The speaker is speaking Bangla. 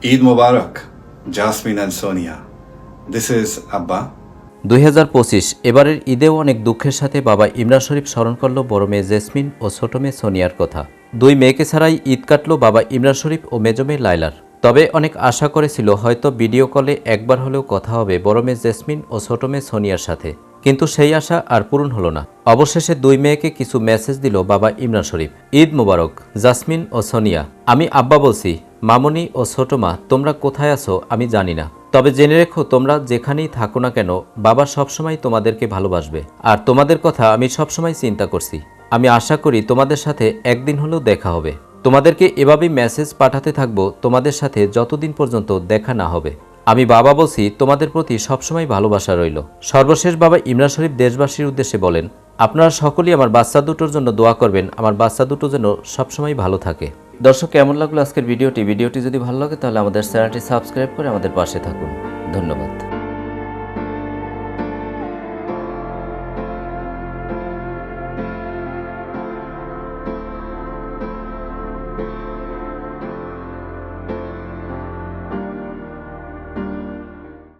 Eid Mubarak, Jasmine and Sonia. This is Abba. দুই এবারের ঈদেও অনেক দুঃখের সাথে বাবা ইমরান শরীফ স্মরণ করল বড় মেয়ে জেসমিন ও ছোট মেয়ে সোনিয়ার কথা। দুই মেয়েকে ছাড়াই ঈদ কাটল বাবা ইমরান শরীফ ও মেজ মেয়ে লাইলার তবে অনেক আশা করেছিল হয়তো ভিডিও কলে একবার হলেও কথা হবে বড় মেয়ে জেসমিন ও ছোট মেয়ে সোনিয়ার সাথে। কিন্তু সেই আশা আর পূরণ হলো না। অবশেষে দুই মেয়েকে কিছু মেসেজ দিল বাবা ইমরান শরীফ। ঈদ মোবারক জাসমিন ও সোনিয়া। আমি আব্বা বলছি মামনি ও ছোট মা, তোমরা কোথায় আছো আমি জানি না। তবে জেনে রেখো, তোমরা যেখানেই থাকো না কেন, বাবা সবসময় তোমাদেরকে ভালোবাসবে। আর তোমাদের কথা আমি সবসময় চিন্তা করছি। আমি আশা করি তোমাদের সাথে একদিন হলেও দেখা হবে। তোমাদেরকে এভাবেই মেসেজ পাঠাতে থাকব, তোমাদের সাথে যতদিন পর্যন্ত দেখা না হবে। আমি বাবা বলছি, তোমাদের প্রতি সবসময় ভালোবাসা রইল। সর্বশেষ বাবা ইমরান শরীফ দেশবাসীর উদ্দেশ্যে বলেন, আপনারা সকলেই আমার বাচ্চা দুটোর জন্য দোয়া করবেন। আমার বাচ্চা দুটো যেন সবসময় ভালো থাকে। দর্শক, কেমন লাগল আজকের ভিডিওটি? ভিডিওটি যদি ভালো লাগে, তাহলে আমাদের চ্যানেলটি সাবস্ক্রাইব করে আমাদের পাশে থাকুন। ধন্যবাদ।